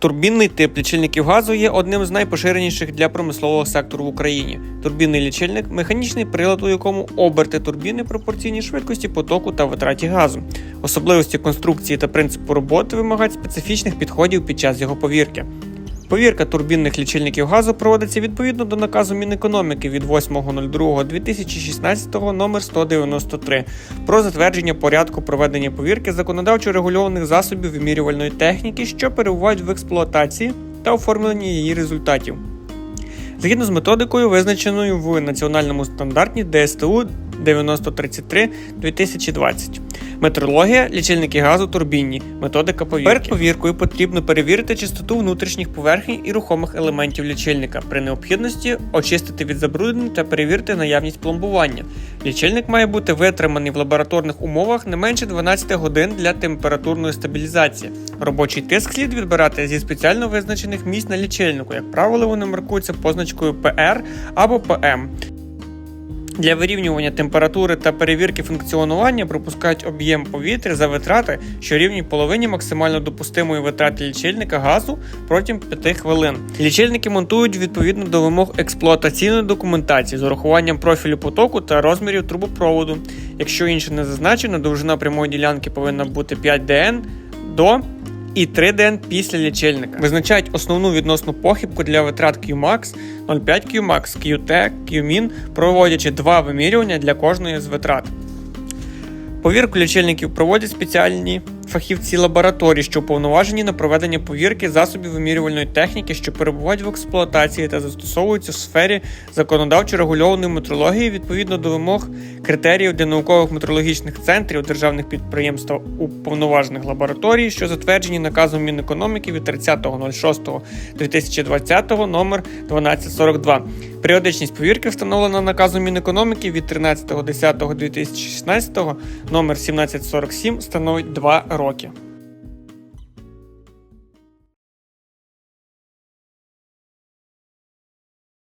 Турбінний тип лічильників газу є одним з найпоширеніших для промислового сектору в Україні. Турбінний лічильник механічний прилад, у якому оберти турбіни пропорційні швидкості потоку та витраті газу. Особливості конструкції та принципу роботи вимагають специфічних підходів під час його повірки. Повірка турбінних лічильників газу проводиться відповідно до наказу Мінекономіки від 8.02.2016 номер 193 про затвердження порядку проведення повірки законодавчо регульованих засобів вимірювальної техніки, що перебувають в експлуатації та оформленні її результатів. Згідно з методикою, визначеною в національному стандарті ДСТУ 9033 2020. Метрологія, лічильники газу, турбінні, методика повірки. Перед повіркою потрібно перевірити чистоту внутрішніх поверхень і рухомих елементів лічильника. При необхідності очистити від забруднень та перевірити наявність пломбування. Лічильник має бути витриманий в лабораторних умовах не менше 12 годин для температурної стабілізації. Робочий тиск слід відбирати зі спеціально визначених місць на лічильнику. Як правило, вони маркуються позначкою PR або ПМ. Для вирівнювання температури та перевірки функціонування пропускають об'єм повітря за витрати, що рівні половині максимально допустимої витрати лічильника газу протягом 5 хвилин. Лічильники монтують відповідно до вимог експлуатаційної документації з урахуванням профілю потоку та розмірів трубопроводу. Якщо інше не зазначено, довжина прямої ділянки повинна бути 5 дн до і 3 дн після лічильника. Визначають основну відносну похибку для витрат QMAX, 0,5 QMAX, QT, QMIN, проводячи два вимірювання для кожної з витрат. Повірку лічильників проводять спеціальні фахівці лабораторій, що уповноважені на проведення повірки засобів вимірювальної техніки, що перебувають в експлуатації та застосовуються в сфері законодавчо регульованої метрології відповідно до вимог критеріїв для наукових метрологічних центрів державних підприємств та уповноважених лабораторій, що затверджені наказом Мінекономіки від 30.06.2020 номер 1242. Періодичність повірки встановлена наказом Мінекономіки від 13.10.2016 номер 1747 становить 2 роки.